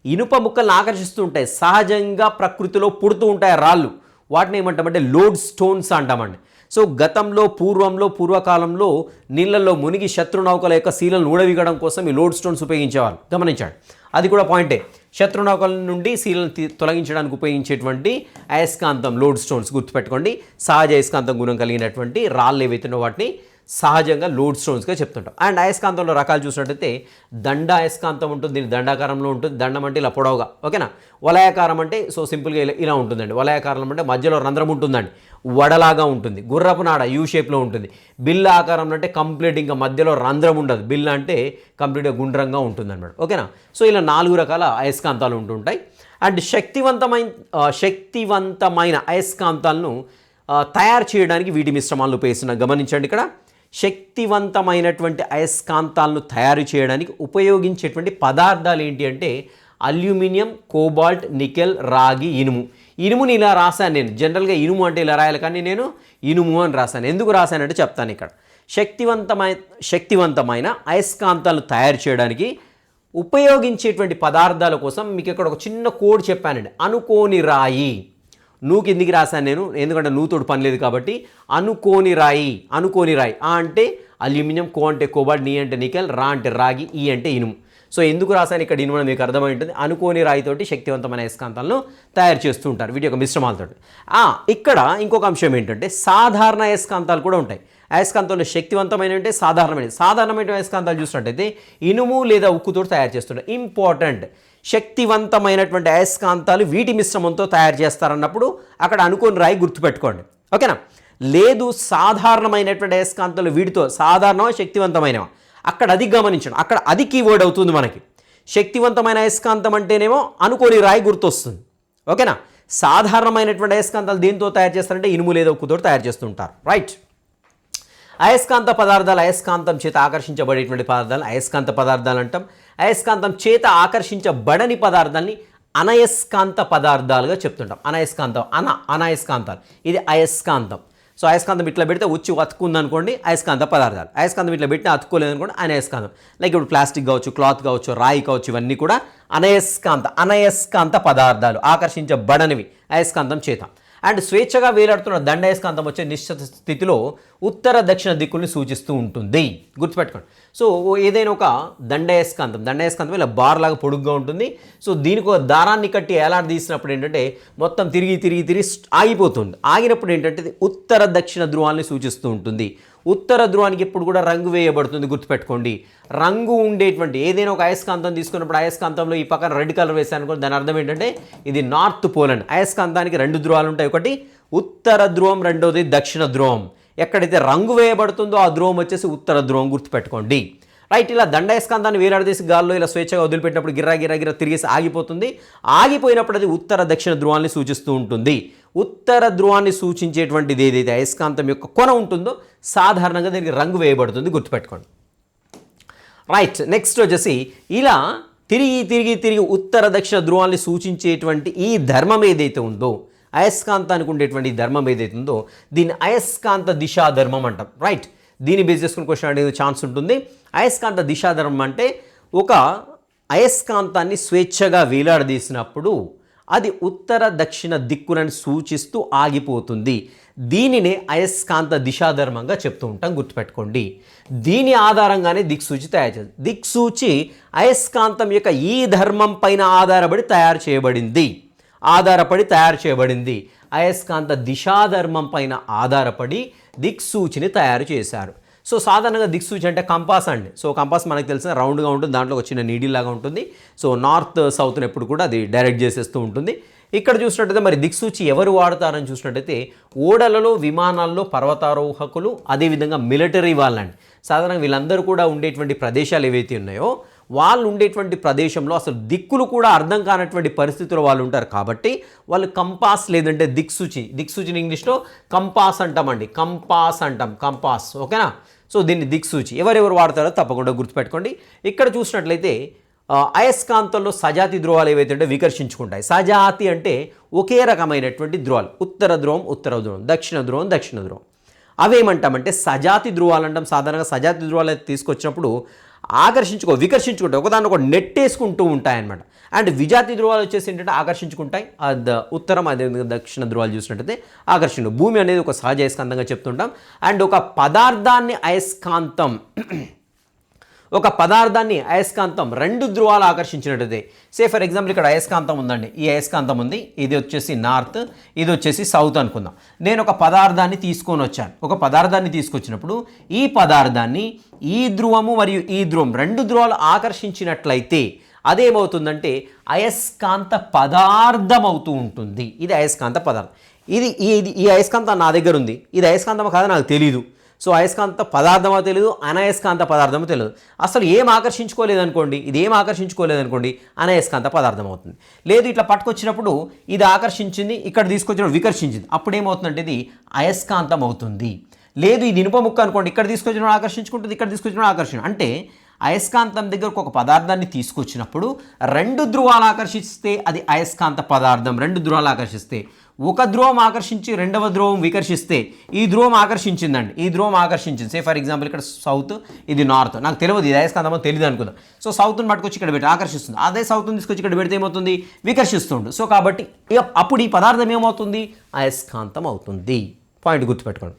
ఇనుప ముక్కలను ఆకర్షిస్తూ ఉంటాయి. సహజంగా ప్రకృతిలో పుడుతూ ఉంటాయి రాళ్ళు. వాటిని ఏమంటామంటే లోడ్ స్టోన్స్ అంటామండి సో గతంలో పూర్వంలో పూర్వకాలంలో నీళ్ళల్లో మునిగి శత్రు నౌకల యొక్క శీలను ఊడవిగడం కోసం ఈ లోడ్ స్టోన్స్ ఉపయోగించేవారు గమనించాడు. అది కూడా పాయింటే. శత్రునౌకల నుండి శీలను తొలగించడానికి ఉపయోగించేటువంటి అయస్కాంతం లోడ్ స్టోన్స్ గుర్తుపెట్టుకోండి. సహజ అయస్కాంతం గుణం కలిగినటువంటి రాళ్ళు ఏవైతున్నాయో వాటిని సహజంగా లోడ్ స్టోన్స్గా చెప్తుంటాం. అండ్ అయస్కాంతంలో రకాలు చూసినట్టయితే దండ అయస్కాంతం ఉంటుంది దీని దండాకారంలో ఉంటుంది దండం అంటే ఇలా పొడవుగా ఓకేనా? వలయాకారం అంటే సో సింపుల్గా ఇలా ఇలా ఉంటుందండి. వలయాకారం అంటే మధ్యలో రంధ్రం ఉంటుందండి. వడలాగా ఉంటుంది. గుర్రపు నాడ యూ షేప్లో ఉంటుంది. బిల్ ఆకారం అంటే కంప్లీట్ ఇంకా మధ్యలో రంధ్రం ఉండదు. బిల్ అంటే కంప్లీట్గా గుండ్రంగా ఉంటుందన్నమాట. ఓకేనా? సో ఇలా నాలుగు రకాల అయస్కాంతాలు ఉంటుంటాయి అండ్ శక్తివంతమైన శక్తివంతమైన అయస్కాంతాలను తయారు చేయడానికి వీటి మిశ్రమాలను ఉపయోగిస్తున్నా. గమనించండి ఇక్కడ. శక్తివంతమైనటువంటి అయస్కాంతాలను తయారు చేయడానికి ఉపయోగించేటువంటి పదార్థాలు ఏంటి అంటే అల్యూమినియం కోబాల్ట్ నికెల్ రాగి ఇనుము. ఇనుముని ఇలా రాశాను నేను. జనరల్గా ఇనుము అంటే ఇలా రాయాలి కానీ నేను ఇనుము అని రాశాను. ఎందుకు రాశానంటే చెప్తాను ఇక్కడ. శక్తివంతమైన శక్తివంతమైన అయస్కాంతాలను తయారు చేయడానికి ఉపయోగించేటువంటి పదార్థాల కోసం మీకు ఇక్కడ ఒక చిన్న కోడ్ చెప్పానండి. అనుకోని రాయి. నువ్వు కిందికి రాశాను నేను ఎందుకంటే నువ్వుతోడు పని లేదు కాబట్టి అనుకోని రాయి అనుకోని రాయి. ఆ అంటే అల్యూమినియం కో అంటే కోబాల్ట్ నీ అంటే నికెల్ రా అంటే రాగి ఈ అంటే ఇనుము. సో ఎందుకు రాశాను ఇక్కడ ఇనుము అని మీకు అర్థమై ఉంటుంది. అనుకోని రాయితోటి శక్తివంతమైన అయస్కాంతాలను తయారు చేస్తూ ఉంటారు వీటి యొక్క మిశ్రమాలతో ఇక్కడ ఇంకొక అంశం ఏంటంటే సాధారణ అయస్కాంతాలు కూడా ఉంటాయి. అయస్కాంతంలో శక్తివంతమైన అంటే సాధారణమైన సాధారణమైన అయస్కాంతాలు చూసినట్టయితే ఇనుము లేదా ఉక్కుతో తయారు చేస్తుంటారు. ఇంపార్టెంట్. శక్తివంతమైనటువంటి అయస్కాంతాలు వీటి మిశ్రమంతో తయారు చేస్తారన్నప్పుడు అక్కడ అనుకోని రాయి గుర్తుపెట్టుకోండి. ఓకేనా? లేదు సాధారణమైనటువంటి అయస్కాంతాలు వీటితో సాధారణ శక్తివంతమైనవా? అక్కడ అది గమనించడం అక్కడ అది కీవర్డ్ అవుతుంది మనకి. శక్తివంతమైన అయస్కాంతం అంటేనేమో అనుకోని రాయి గుర్తొస్తుంది. ఓకేనా? సాధారణమైనటువంటి అయస్కాంతాలు దేంతో తయారు చేస్తారంటే ఇనుము లేదా ఉక్కుతో తయారు చేస్తుంటారు. రైట్ అయస్కాంత పదార్థాలు అయస్కాంతం చేత ఆకర్షించబడేటువంటి పదార్థాలు అయస్కాంత పదార్థాలు అంటాం. అయస్కాంతం చేత ఆకర్షించబడని పదార్థాలని అనయస్కాంత పదార్థాలుగా చెప్తుంటాం. అనయస్కాంతం అన అనయస్కాంతాలు. ఇది అయస్కాంతం. సో అయస్కాంతం ఇట్లా పెడితే వచ్చి అతుకుందనుకోండి అయస్కాంత పదార్థాలు. అయస్కాంతం ఇట్లా పెట్టినా అతుక్కోలేదు అనుకోండి అనయస్కాంతం. లైక్ ఇప్పుడు ప్లాస్టిక్ కావచ్చు క్లాత్ కావచ్చు రాయి కావచ్చు ఇవన్నీ కూడా అనయస్కాంత అనయస్కాంత పదార్థాలు ఆకర్షించబడనివి అయస్కాంతం చేత. అండ్ స్వేచ్ఛగా వేలాడుతున్న దండయస్కాంతం వచ్చే నిశ్చిత స్థితిలో ఉత్తర దక్షిణ దిక్కుల్ని సూచిస్తూ ఉంటుంది. గుర్తుపెట్టుకోండి. సో ఏదైనా ఒక దండయస్కాంతం దండయస్కాంతం ఇలా బార్ లాగా పొడుగ్గా ఉంటుంది. సో దీనికి ఒక దారాన్ని కట్టి ఎలాంటి తీసినప్పుడు ఏంటంటే మొత్తం తిరిగి తిరిగి తిరిగి ఆగిపోతుంది. ఆగినప్పుడు ఏంటంటే ఉత్తర దక్షిణ ధ్రువాల్ని సూచిస్తూ ఉంటుంది. ఉత్తర ధ్రువానికి ఎప్పుడు కూడా రంగు వేయబడుతుంది గుర్తుపెట్టుకోండి. రంగు ఉండేటువంటి ఏదైనా ఒక అయస్కాంతం తీసుకున్నప్పుడు అయస్కాంతంలో ఈ పక్కన రెడ్ కలర్ వేసాను కూడా దాని అర్థం ఏంటంటే ఇది నార్త్ పోల్ అయస్కాంతానికి రెండు ధ్రువాలు ఉంటాయి. ఒకటి ఉత్తర ధ్రువం రెండోది దక్షిణ ధ్రువం. ఎక్కడైతే రంగు వేయబడుతుందో ఆ ధ్రువం వచ్చేసి ఉత్తర ధ్రువం గుర్తుపెట్టుకోండి. రైట్ ఇలా దండయస్కాంతాన్ని వేలాడదీసి గాల్లో ఇలా స్వేచ్ఛగా వదిలిపెట్టినప్పుడు గిర్రా గిర్రా గిర్ర తిరిగేసి ఆగిపోతుంది. ఆగిపోయినప్పుడు అది ఉత్తర దక్షిణ ధ్రువాన్ని సూచిస్తూ ఉంటుంది. ఉత్తర ధ్రువాన్ని సూచించేటువంటిది ఏదైతే అయస్కాంతం యొక్క కొన ఉంటుందో సాధారణంగా దీనికి రంగు వేయబడుతుంది గుర్తుపెట్టుకోండి. రైట్ నెక్స్ట్ వచ్చేసి ఇలా తిరిగి తిరిగి తిరిగి ఉత్తర దక్షిణ ధ్రువాన్ని సూచించేటువంటి ఈ ధర్మం ఏదైతే ఉందో అయస్కాంతానికి ఉండేటువంటి ధర్మం ఏదైతే ఉందో దీన్ని అయస్కాంత దిశా ధర్మం అంటాం. రైట్ దీన్ని బేస్ చేసుకుని క్వశ్చన్ అడిగే ఛాన్స్ ఉంటుంది. అయస్కాంత దిశా ధర్మం అంటే ఒక అయస్కాంతాన్ని స్వేచ్ఛగా వేలాడదీసినప్పుడు అది ఉత్తర దక్షిణ దిక్కులను సూచిస్తూ ఆగిపోతుంది. దీనినే అయస్కాంత దిశాధర్మంగా చెప్తూ ఉంటాం. గుర్తుపెట్టుకోండి. దీని ఆధారంగానే దిక్సూచి తయారు చేస్తుంది దిక్సూచి అయస్కాంతం యొక్క ఈ ధర్మం పైన ఆధారపడి తయారు చేయబడింది. ఆధారపడి తయారు చేయబడింది. అయస్కాంత దిశాధర్మం పైన ఆధారపడి దిక్సూచిని తయారు చేశారు. సో సాధారణంగా దిక్సూచి అంటే కంపాస్ అండి. సో కంపాస్ మనకు తెలిసిన రౌండ్గా ఉంటుంది. దాంట్లో ఒక చిన్న నీడిల్లాగా ఉంటుంది. సో నార్త్ సౌత్ని ఎప్పుడు కూడా అది డైరెక్ట్ చేసేస్తూ ఉంటుంది. ఇక్కడ చూసినట్టయితే మరి దిక్సూచి ఎవరు వాడతారని చూసినట్టయితే ఓడలలో విమానాల్లో పర్వతారోహకులు అదేవిధంగా మిలిటరీ వాళ్ళండి. సాధారణంగా వీళ్ళందరూ కూడా ఉండేటువంటి ప్రదేశాలు ఏవైతే ఉన్నాయో వాళ్ళు ఉండేటువంటి ప్రదేశంలో అసలు దిక్కులు కూడా అర్థం కానటువంటి పరిస్థితుల్లో వాళ్ళు ఉంటారు కాబట్టి వాళ్ళు కంపాస్ లేదంటే దిక్సూచి దిక్సూచిని ఇంగ్లీష్లో కంపాస్ అంటామండి కంపాస్ అంటాం కంపాస్ ఓకేనా? సో దీన్ని దిక్సూచి ఎవరెవరు వాడతారో తప్పకుండా గుర్తుపెట్టుకోండి. ఇక్కడ చూసినట్లయితే అయస్కాంతంలో సజాతి ధ్రువాలు ఏవైతే ఉంటే వికర్షించుకుంటాయి. సజాతి అంటే ఒకే రకమైనటువంటి ధ్రువాలు. ఉత్తర ధ్రువం ఉత్తర ధ్రువం దక్షిణ ధ్రువం దక్షిణ ధ్రువం. అవేమంటామంటే సజాతి ధ్రువాలు అంటాం. సాధారణంగా సజాతి ధ్రువాలు అయితే తీసుకొచ్చినప్పుడు ఆకర్షించుకో వికర్షించుకుంటాయి. ఒకదాన్ని ఒక నెట్టేసుకుంటూ ఉంటాయన్నమాట. అండ్ విజాతి ధ్రువాలు వచ్చేసి ఏంటంటే ఆకర్షించుకుంటాయి. ఉత్తరం అదే దక్షిణ ధ్రువాలు చూసినట్టయితే ఆకర్షణ భూమి అనేది ఒక సహజ అయస్కాంతంగా చెప్తుంటాం. అండ్ ఒక పదార్థాన్ని అయస్కాంతం ఒక పదార్థాన్ని అయస్కాంతం రెండు ధ్రువాలు ఆకర్షించినట్టయితే సే ఫర్ ఎగ్జాంపుల్ ఇక్కడ అయస్కాంతం ఉందండి. ఈ అయస్కాంతం ఉంది ఇది వచ్చేసి నార్త్ ఇది వచ్చేసి సౌత్ అనుకుందాం. నేను ఒక పదార్థాన్ని తీసుకొని వచ్చాను. ఒక పదార్థాన్ని తీసుకొచ్చినప్పుడు ఈ పదార్థాన్ని ఈ ధ్రువము మరియు ఈ ధ్రువం రెండు ధ్రువాలు ఆకర్షించినట్లయితే అదేమవుతుందంటే అయస్కాంత పదార్థం అవుతూ ఉంటుంది. ఇది అయస్కాంత పదార్థం. ఇది ఇది ఈ అయస్కాంతం నా దగ్గర ఉంది ఇది అయస్కాంతం కాదో నాకు తెలియదు సో అయస్కాంత పదార్థమో తెలియదు అనయస్కాంత పదార్థమో తెలియదు అసలు ఏం ఆకర్షించుకోలేదనుకోండి ఇది ఏం ఆకర్షించుకోలేదనుకోండి అనయస్కాంత పదార్థం అవుతుంది. లేదు ఇట్లా పట్టుకొచ్చినప్పుడు ఇది ఆకర్షించింది ఇక్కడ తీసుకొచ్చినప్పుడు వికర్షించింది. అప్పుడు ఏమవుతుందంటే ఇది అయస్కాంతం అవుతుంది. లేదు ఇది ఇనుప ముక్క అనుకోండి ఇక్కడ తీసుకొచ్చినప్పుడు ఆకర్షించుకుంటుంది ఇక్కడ తీసుకొచ్చినప్పుడు ఆకర్షణ అంటే అయస్కాంతం దగ్గరకు ఒక పదార్థాన్ని తీసుకొచ్చినప్పుడు రెండు ధృవాలు ఆకర్షిస్తే అది అయస్కాంత పదార్థం రెండు ధృవాలు ఆకర్షిస్తే ఒక ధ్రువం ఆకర్షించి రెండవ ధ్రువం వికర్షిస్తే ఈ ధ్రువం ఆకర్షించిందండి. ఈ ధ్రువం ఆకర్షించింది. సే ఫర్ ఎగ్జాంపుల్ ఇక్కడ సౌత్ ఇది నార్త్. నాకు తెలియదు ఇది అయస్కాంతమో తెలియదు అనుకుందాం. సో సౌత్ని పట్టుకొచ్చి ఇక్కడ పెట్టి ఆకర్షిస్తుంది. అదే సౌత్ని తీసుకొచ్చి ఇక్కడ పెడితే ఏమవుతుంది? వికర్షిస్తుండు. సో కాబట్టి అప్పుడు ఈ పదార్థం ఏమవుతుంది? అయస్కాంతం అవుతుంది. పాయింట్ గుర్తుపెట్టుకోండి.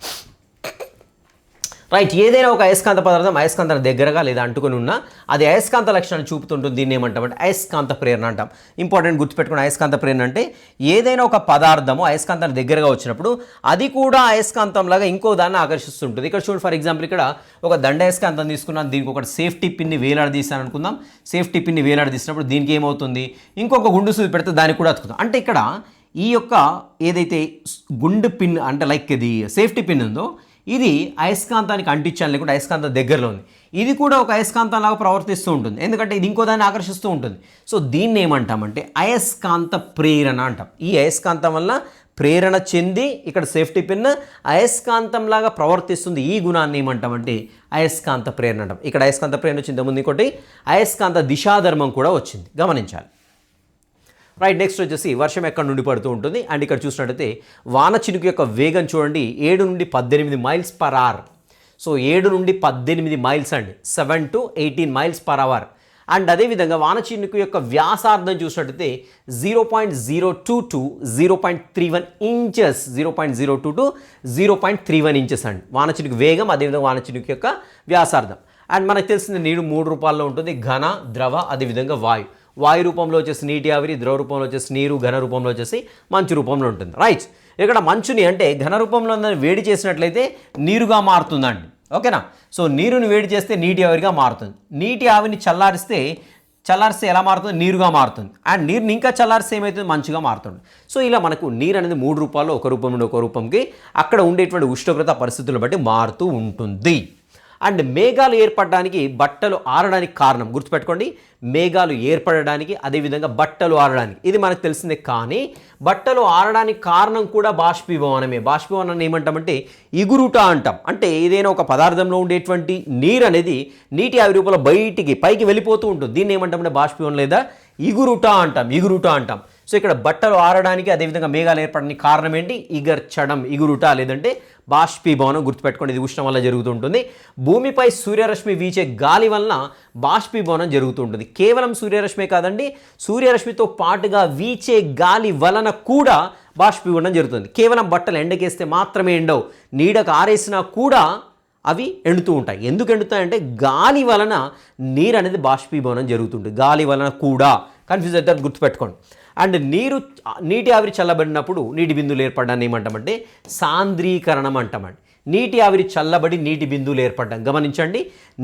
రైట్ ఏదైనా ఒక అయస్కాంత పదార్థం అయస్కాంతం దగ్గరగా లేదా అంటుకొని ఉన్నా అది అయస్కాంత లక్షణాన్ని చూపుతుంటుంది. దీన్ని ఏమంటామంటే అయస్కాంత ప్రేరణ అంటాం. ఇంపార్టెంట్ గుర్తుపెట్టుకుని అయస్కాంత ప్రేరణ అంటే ఏదైనా ఒక పదార్థము అయస్కాంతానికి దగ్గరగా వచ్చినప్పుడు అది కూడా అయస్కాంతంలాగా ఇంకో దాన్ని ఆకర్షిస్తుంటుంది. ఇక్కడ చూడండి ఫర్ ఎగ్జాంపుల్ ఇక్కడ ఒక దండ అయస్కాంతం తీసుకున్నాను దీనికి ఒకటి సేఫ్టీ పిన్ని వేలాడదీసాను అనుకుందాం. సేఫ్టీ పిన్ని వేలాడదీసినప్పుడు దీనికి ఏమవుతుంది? ఇంకొక గుండు సూది పెడితే దానికి కూడా అతుకుతాం. అంటే ఇక్కడ ఈ యొక్క ఏదైతే గుండు పిన్ అంటే లైక్ ఇది సేఫ్టీ పిన్ ఉందో ఇది అయస్కాంతానికి అంటించాలి లేకుంటే అయస్కాంతం దగ్గరలో ఉంది. ఇది కూడా ఒక అయస్కాంతం లాగా ప్రవర్తిస్తూ ఉంటుంది. ఎందుకంటే ఇది ఇంకో దాన్ని ఆకర్షిస్తూ ఉంటుంది. సో దీన్ని ఏమంటామంటే అయస్కాంత ప్రేరణ అంటాం. ఈ అయస్కాంతం వల్ల ప్రేరణ చెంది ఇక్కడ సేఫ్టీ పిన్ అయస్కాంతంలాగా ప్రవర్తిస్తుంది. ఈ గుణాన్ని ఏమంటామంటే అయస్కాంత ప్రేరణ అంటాం. ఇక్కడ అయస్కాంత ప్రేరణ వచ్చింది. ముందు ఇంకోటి అయస్కాంత దిశాధర్మం కూడా వచ్చింది. గమనించాలి. రైట్ నెక్స్ట్ వచ్చేసి వర్షం ఎక్కడ నుండి పడుతూ ఉంటుంది. అండ్ ఇక్కడ చూసినట్టయితే వాన చినుకు యొక్క వేగం చూడండి ఏడు నుండి పద్దెనిమిది మైల్స్ పర్ అవర్ సో ఏడు నుండి పద్దెనిమిది మైల్స్ అండి. Seven to eighteen miles per hour and అదేవిధంగా వాన చినుకు యొక్క వ్యాసార్థం చూసినట్టయితే zero point zero two to zero point three one inches zero point zero two to zero point three one inches అండి. వాన చినుకు వేగం అదేవిధంగా వాన చినుకు యొక్క వ్యాసార్థం. అండ్ మనకు తెలిసిన నీరు మూడు రూపాల్లో ఉంటుంది ఘన ద్రవ అదేవిధంగా వాయు. వాయు రూపంలో వచ్చేసి నీటి ఆవిరి ద్రవ రూపంలో వచ్చేసి నీరు ఘన రూపంలో వచ్చేసి మంచు రూపంలో ఉంటుంది. రైట్ ఇక్కడ మంచుని అంటే ఘన రూపంలో వేడి చేసినట్లయితే నీరుగా మారుతుందండి. ఓకేనా? సో నీరుని వేడి చేస్తే నీటి ఆవిరిగా మారుతుంది. నీటి ఆవిరిని చల్లారిస్తే చల్లారిస్తే ఎలా మారుతుంది? నీరుగా మారుతుంది. అండ్ నీరుని ఇంకా చల్లారిస్తే ఏమవుతుంది మంచుగా మారుతుంది. సో ఇలా మనకు నీరు అనేది మూడు రూపాల్లో ఒక రూపం నుండి ఒక రూపంకి అక్కడ ఉండేటువంటి ఉష్ణోగ్రత పరిస్థితులను బట్టి మారుతూ ఉంటుంది. అండ్ మేఘాలు ఏర్పడడానికి బట్టలు ఆరడానికి కారణం గుర్తుపెట్టుకోండి. మేఘాలు ఏర్పడడానికి అదేవిధంగా బట్టలు ఆరడానికి. ఇది మనకు తెలిసిందే కానీ బట్టలు ఆరడానికి కారణం కూడా బాష్పీభవనమే. బాష్పీభవనాన్ని ఏమంటామంటే ఇగురుట అంటాం. అంటే ఏదైనా ఒక పదార్థంలో ఉండేటువంటి నీరు అనేది నీటి ఆవి రూపంలో బయటికి పైకి వెళ్ళిపోతూ ఉంటుంది. దీన్ని ఏమంటామంటే బాష్పీభవనం లేదా ఇగురుట అంటాం ఇగురుట అంటాం. సో ఇక్కడ బట్టలు ఆరడానికి అదేవిధంగా మేఘాలు ఏర్పడడానికి కారణం ఏంటి? ఇగర్చడం ఇగురుట లేదంటే బాష్పీభవనం గుర్తుపెట్టుకోండి. ఇది ఉష్ణం వల్ల జరుగుతుంటుంది. భూమిపై సూర్యరశ్మి వీచే గాలి వలన బాష్పీభవనం జరుగుతుంటుంది. కేవలం సూర్యరశ్మి కాదండి సూర్యరశ్మితో పాటుగా వీచే గాలి వలన కూడా బాష్పీభవనం జరుగుతుంది. కేవలం బట్టలు ఎండకేస్తే మాత్రమే ఎండవు. నీడకు ఆరేసినా కూడా అవి ఎండుతూ ఉంటాయి. ఎందుకు ఎండుతాయంటే గాలి వలన నీరు అనేది బాష్పీభవనం జరుగుతుంది గాలి వలన కూడా. కన్ఫ్యూజ్ అవుతారు గుర్తుపెట్టుకోండి. అండ్ నీరు నీటి ఆవిరి చల్లబడినప్పుడు నీటి బిందువులు ఏర్పడడాన్ని ఏమంటామంటే సాంద్రీకరణం అంటామండి. నీటి ఆవిరి చల్లబడి నీటి బిందువులు ఏర్పడడం. గమనించండి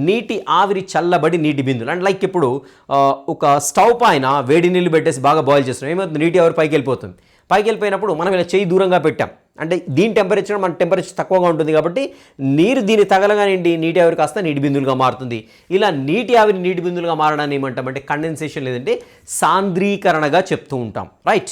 నీటి ఆవిరి చల్లబడి నీటి బిందువులు. అండ్ లైక్ ఇప్పుడు ఒక స్టవ్ పైన వేడి నీళ్ళు పెట్టేసి బాగా బాయిల్ చేస్తున్నాం. ఏమవుతుంది? నీటి ఆవిరి పైకి వెళ్ళిపోతుంది. పైకి వెళ్ళిపోయినప్పుడు మనం ఇలా చేయి దూరంగా పెట్టాం. అంటే దీని టెంపరేచర్ మన టెంపరేచర్ తక్కువగా ఉంటుంది కాబట్టి నీరు దీని తగలగానేంటి నీటి ఆవిరి కాస్త నీటి బిందువులుగా మారుతుంది. ఇలా నీటి ఆవిరి నీటి బిందులుగా మారడాన్ని ఏమంటామంటే కండెన్సేషన్ లేదంటే సాంద్రీకరణగా చెప్తూ ఉంటాం. రైట్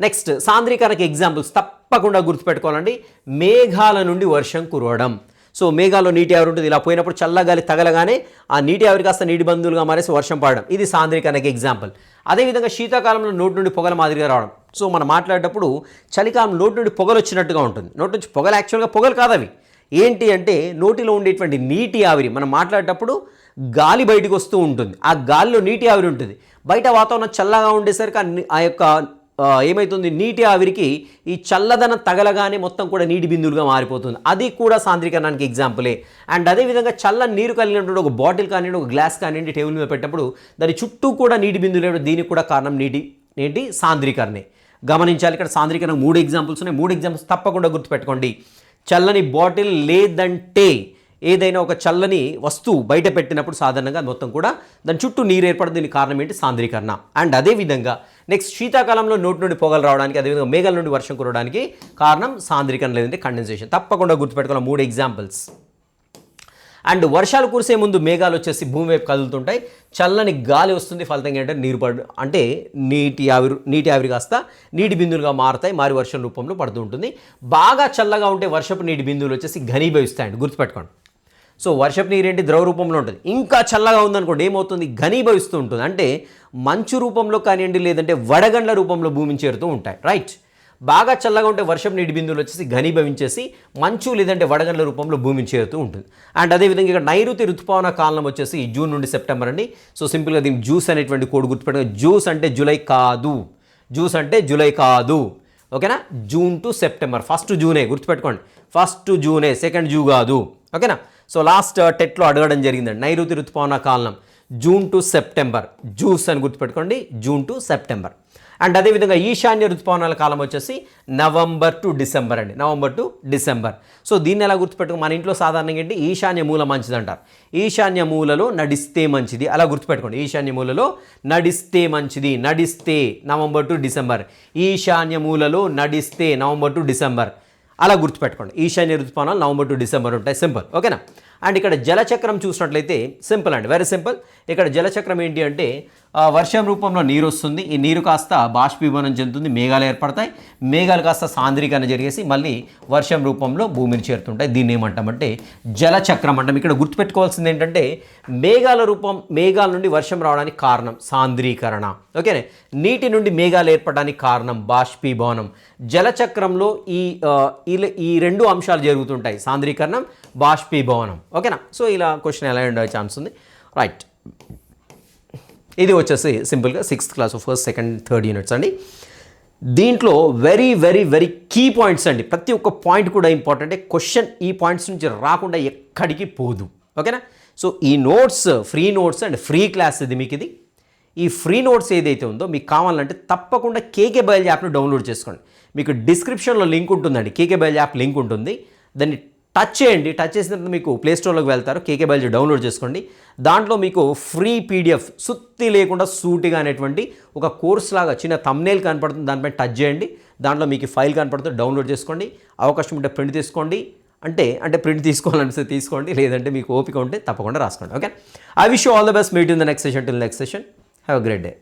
నెక్స్ట్ సాంద్రీకరణకి ఎగ్జాంపుల్స్ తప్పకుండా గుర్తుపెట్టుకోవాలండి. మేఘాల నుండి వర్షం కురవడం. సో మేఘాల్లో నీటి ఆవిరి ఉంటుంది. ఇలా పోయినప్పుడు చల్లగాలి తగలగానే ఆ నీటి ఆవిరి కాస్త నీటి బంధువులుగా మారేసి వర్షం పడడం. ఇది సాంద్రీకరణకి ఎగ్జాంపుల్. అదేవిధంగా శీతాకాలంలో నోటి నుండి పొగల మాదిరిగా రావడం. సో మనం మాట్లాడేటప్పుడు చలికాలం నోటి నుండి పొగలు వచ్చినట్టుగా ఉంటుంది. నోటి నుంచి పొగలు యాక్చువల్గా పొగలు కాదు అవి ఏంటి అంటే నోటిలో ఉండేటువంటి నీటి ఆవిరి. మనం మాట్లాడేటప్పుడు గాలి బయటకు వస్తూ ఉంటుంది. ఆ గాలిలో నీటి ఆవిరి ఉంటుంది. బయట వాతావరణం చల్లగా ఉండేసరికి ఆ యొక్క ఏమవుతుంది నీటి ఆవిరికి ఈ చల్లదనం తగలగానే మొత్తం కూడా నీటి బిందువులుగా మారిపోతుంది. అది కూడా సాంద్రీకరణానికి ఎగ్జాంపులే. అండ్ అదేవిధంగా చల్లని నీరు కలిగినటువంటి ఒక బాటిల్ కానివ్వండి ఒక గ్లాస్ కానివ్వండి టేబుల్ మీద పెట్టినప్పుడు దాని చుట్టూ కూడా నీటి బిందువులు దీనికి కూడా కారణం నీటి ఏంటి? సాంద్రీకరణే. గమనించాలి ఇక్కడ సాంద్రీకరణ మూడు ఎగ్జాంపుల్స్ ఉన్నాయి. మూడు ఎగ్జాంపుల్స్ తప్పకుండా గుర్తుపెట్టుకోండి. చల్లని బాటిల్ లేదంటే ఏదైనా ఒక చల్లని వస్తువు బయట పెట్టినప్పుడు సాధారణంగా మొత్తం కూడా దాని చుట్టూ నీరు ఏర్పడదు దీనికి కారణం ఏంటి? సాంద్రీకరణ. అండ్ అదేవిధంగా నెక్స్ట్ శీతాకాలంలో నోటి నుండి పొగలు రావడానికి అదేవిధంగా మేఘాల నుండి వర్షం కురవడానికి కారణం సాంద్రికం లేదంటే కండెన్సేషన్. తప్పకుండా గుర్తుపెట్టుకోవాలి మూడు ఎగ్జాంపుల్స్ అండ్ వర్షాలు కురిసే ముందు మేఘాలు వచ్చేసి భూమి వైపు కదులుతుంటాయి. చల్లని గాలి వస్తుంది. ఫలితంగా ఏంటంటే నీరు పడు అంటే నీటి ఆవిరి నీటి ఆవిరి కాస్త నీటి బిందువులుగా మారుతాయి. మారి వర్షం రూపంలో పడుతూ ఉంటుంది. బాగా చల్లగా ఉంటే వర్షపు నీటి బిందువులు వచ్చేసి ఘనీభవిస్తాయండి. గుర్తుపెట్టుకోండి. సో వర్షపు నీరు ఏంటి? ద్రవ రూపంలో ఉంటుంది. ఇంకా చల్లగా ఉందనుకోండి ఏమవుతుంది? ఘనీభవిస్తూ ఉంటుంది. అంటే మంచు రూపంలో కానివ్వండి లేదంటే వడగండ్ల రూపంలో భూమిని చేరుతూ ఉంటాయి. రైట్ బాగా చల్లగా ఉంటే వర్షం నీటి బిందువులు వచ్చేసి ఘనీభవించేసి మంచు లేదంటే వడగండ్ల రూపంలో భూమిని చేరుతూ ఉంటుంది. అండ్ అదేవిధంగా ఇక్కడ నైరుతి ఋతుపవన కాలం వచ్చేసి జూన్ నుండి సెప్టెంబర్ అండి. సో సింపుల్గా దీనికి జ్యూస్ అనేటువంటి కోడ్ గుర్తుపెట్టుకుని జ్యూస్ అంటే జూలై కాదు. జ్యూస్ అంటే జూలై కాదు. ఓకేనా? June to September. ఫస్ట్ జూనే గుర్తుపెట్టుకోండి. ఫస్ట్ జూనే సెకండ్ జూ కాదు. ఓకేనా? సో లాస్ట్ uh, టెట్లో అడగడం జరిగిందండి. నైరుతి ఋతుపవన కాలం జూన్ టు సెప్టెంబర్. జూస్ అని గుర్తుపెట్టుకోండి జూన్ టు సెప్టెంబర్. అండ్ అదేవిధంగా ఈశాన్య ఋతుపవనాల కాలం వచ్చేసి నవంబర్ టు డిసెంబర్ అండి. November to December. సో దీన్ని ఎలా గుర్తుపెట్టుకో మన ఇంట్లో సాధారణంగా ఏంటి? ఈశాన్య మూల మంచిది అంటారు ఈశాన్య మూలలో నడిస్తే మంచిది. అలా గుర్తుపెట్టుకోండి. ఈశాన్య మూలలో నడిస్తే మంచిది. నడిస్తే నవంబర్ టు డిసెంబర్. ఈశాన్య మూలలో నడిస్తే నవంబర్ టు డిసెంబర్. అలా గుర్తుపెట్టుకోండి. ఈశాన్య ఋతుపానాలు నవంబర్ టు డిసెంబర్ ఉంటాయి. సింపుల్. ఓకేనా? అండ్ ఇక్కడ జలచక్రం చూసినట్లయితే సింపుల్ అండి. వెరీ సింపుల్ ఇక్కడ జలచక్రం ఏంటి అంటే వర్షం రూపంలో నీరు వస్తుంది. ఈ నీరు కాస్త బాష్పీభవనం చెందుతుంది. మేఘాలు ఏర్పడతాయి. మేఘాలు కాస్త సాంద్రీకరణ జరిగేసి మళ్ళీ వర్షం రూపంలో భూమిని చేరుతుంటాయి. దీన్ని ఏమంటామంటే జలచక్రం అంటాం. ఇక్కడ గుర్తుపెట్టుకోవాల్సింది ఏంటంటే మేఘాల రూపం మేఘాల నుండి వర్షం రావడానికి కారణం సాంద్రీకరణ. ఓకేనే? నీటి నుండి మేఘాలు ఏర్పడడానికి కారణం బాష్పీభవనం. జలచక్రంలో ఈ ఈ రెండు అంశాలు జరుగుతుంటాయి. సాంద్రీకరణం బాష్పీభవనం. ఓకేనా? సో ఇలా క్వశ్చన్ ఎలా ఉండే ఛాన్స్ ఉంది? రైట్. ఇది వచ్చేసి సింపుల్గా sixth class first second third units అండి. దీంట్లో very very very key points అండి. ప్రతి ఒక్క పాయింట్ కూడా ఇంపార్టెంట్ క్వశ్చన్ ఈ పాయింట్స్ నుంచి రాకుండా ఎక్కడికి పోదు. ఓకేనా సో ఈ notes free notes and free class ఇది మీకు ఇది ఈ ఫ్రీ నోట్స్ ఏదైతే ఉందో మీకు కావాలంటే తప్పకుండా కేకే బయల్ యాప్ను డౌన్లోడ్ చేసుకోండి. మీకు డిస్క్రిప్షన్లో లింక్ ఉంటుందండి. కేకే బయల్ యాప్ లింక్ ఉంటుంది. దాన్ని టచ్ చేయండి. టచ్ చేసిన తర్వాత మీకు ప్లే స్టోర్లోకి వెళ్తారు. కేకే బయల్జీ డౌన్లోడ్ చేసుకోండి. దాంట్లో మీకు ఫ్రీ పీడిఎఫ్ సుత్తి లేకుండా సూటిగా అనేటువంటి ఒక కోర్స్ లాగా చిన్న తమ్నేల్ కనపడుతుంది. దానిపై టచ్ చేయండి. దాంట్లో మీకు ఫైల్ కనపడుతుంది. డౌన్లోడ్ చేసుకోండి. అవకాశం ఉంటే ప్రింట్ తీసుకోండి. అంటే అంటే ప్రింట్ తీసుకోవాలనిపిస్తే తీసుకోండి. లేదంటే మీకు ఓపిక ఉంటే తప్పకుండా రాసుకోండి. Okay? I wish all the best meet in the next session till next session have a great day